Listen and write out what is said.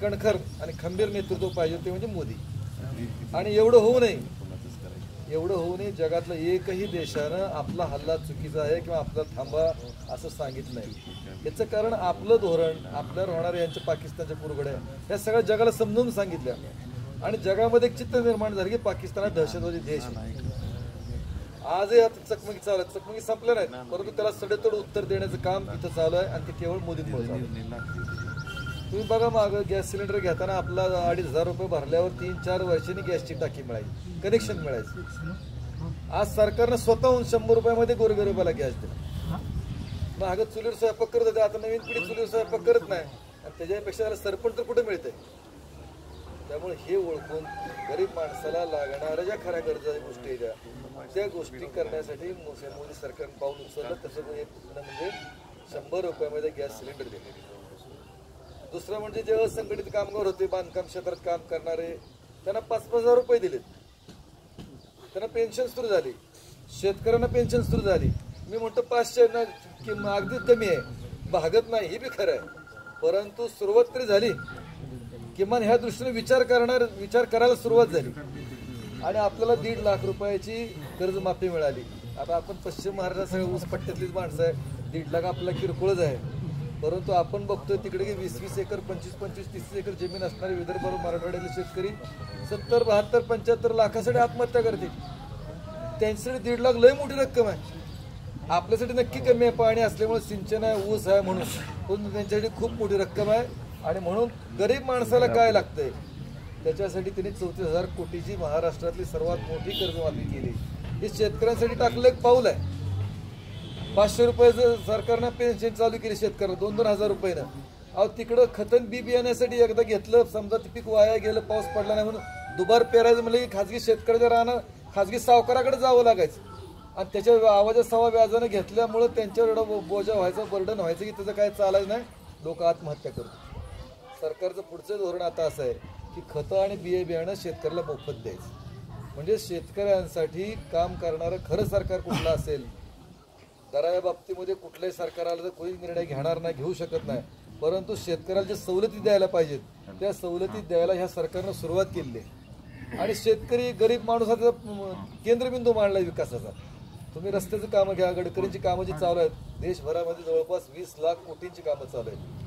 कणखर आणि खंबीर नेतृत्व पाहिजे ते म्हणजे मोदी. आणि एवढं होऊ नये. एवढं होऊ नये. जगातलं एकही देशानं आपला हल्ला चुकीचा आहे किंवा आपला थांबा असं सांगितलं नाही. याचं कारण आपलं धोरण आपल्यावर होणारे यांच्या पाकिस्तानच्या पुरगड्या या सगळ्या जगाला समजून सांगितल्या. आणि जगामध्ये एक चित्र निर्माण झालं की पाकिस्तान हा दहशतवादी देश आहे. आजही आता चकमकी चालू आहे चकमकी संपल्या नाहीत. परंतु त्याला सडेतोड उत्तर देण्याचं काम इथं चालू आहे आणि ते केवळ मोदींमुळे तुम्ही बघा मागं गॅस सिलेंडर घेताना आपला अडीच हजार रुपये भरल्यावर तीन चार वर्षांनी गॅसची टाकी मिळायची कनेक्शन मिळायचं. आज सरकारनं स्वतःहून शंभर रुपयामध्ये गोरगरिबाला गॅस दिला. मग अगं चुलीवर स्वयंपाक करत होते आता नवीन पिढी चुलीवर स्वयंपाक करत नाही. आणि त्याच्यापेक्षा त्याला सरपण तर कुठे मिळते त्यामुळे हे ओळखून गरीब माणसाला लागणाऱ्या ज्या खऱ्या गरजा गोष्टी द्या त्या, गोष्टी करण्यासाठी मोदी मोदी सरकारनं पाऊल उचललं. तसं म्हणजे शंभर रुपयामध्ये गॅस सिलेंडर दिले दुसरं म्हणजे जे असंघटित कामगार होते बांधकाम क्षेत्रात काम करणारे त्यांना पाच पाच हजार रुपये दिलेत. त्यांना पेन्शन सुरू झाली. शेतकऱ्यांना पेन्शन सुरू झाली. मी म्हणतो पाचशे ना किंमत अगदी कमी आहे. भागत नाही हे बी खरं आहे. परंतु सुरुवात तरी झाली. किमान ह्या दृष्टीने विचार करणार विचार करायला सुरुवात झाली. आणि आपल्याला दीड लाख रुपयाची कर्जमाफी मिळाली. आता आपण पश्चिम महाराष्ट्रात सगळ्या ऊस पट्ट्यातलीच माणसं आहे दीड लाख आपल्याला किरकोळच आहे. परंतु आपण बघतोय तिकडे की वीस वीस एकर पंचवीस पंचवीस तीस एकर जमीन असणारे विदर्भ मराठवाड्यातले शेतकरी सत्तर बहात्तर पंच्याहत्तर लाखासाठी आत्महत्या करतील. त्यांच्यासाठी दीड लाख लय मोठी रक्कम आहे. आपल्यासाठी नक्की कमी आहे. पाणी असल्यामुळे सिंचन आहे ऊस आहे म्हणून. पण त्यांच्यासाठी खूप मोठी रक्कम आहे. आणि म्हणून गरीब माणसाला काय लागतंय? त्याच्यासाठी त्यांनी चौतीस हजार कोटीची महाराष्ट्रातली सर्वात मोठी कर्जमाफी केली. हे शेतकऱ्यांसाठी टाकलं एक पाऊल आहे. पाचशे रुपयाचं सरकारनं पेन्शन चालू केली शेतकऱ्याला दोन दोन हजार रुपयानं. अहो तिकडं खतन बी बियाण्यासाठी एकदा घेतलं समजा ते पीक वाया गेलं पाऊस पडला नाही म्हणून दुबार पेरायचं म्हणलं की खाजगी शेतकऱ्याच्या राहणं खाजगी सावकाराकडे जावं लागायचं. आणि त्याच्या आवाजा सवा व्याजानं घेतल्यामुळं त्यांच्यावर एवढं बोजा व्हायचं बर्डन व्हायचं की त्याचं काय चालायचं नाही. लोक आत्महत्या करतो सरकारचं पुढचं धोरण आता असं आहे की खतं आणि बिये बियाणं शेतकऱ्याला मोफत द्यायचं. म्हणजे शेतकऱ्यांसाठी काम करणारं खरं सरकार कुठलं असेल दरा या बाबतीमध्ये कुठल्याही सरकाराला तर कोणी निर्णय घेणार नाही घेऊ शकत नाही. परंतु शेतकऱ्याला ज्या सवलती द्यायला पाहिजेत त्या सवलती द्यायला ह्या सरकारनं सुरुवात केली आहे. आणि शेतकरी गरीब माणूस हा मांडला आहे केंद्रबिंदू विकासाचा. तुम्ही रस्त्याचं कामं घ्या गडकरींची कामं जी चालू आहेत देशभरामध्ये जवळपास वीस लाख कोटींची कामं चालू आहेत.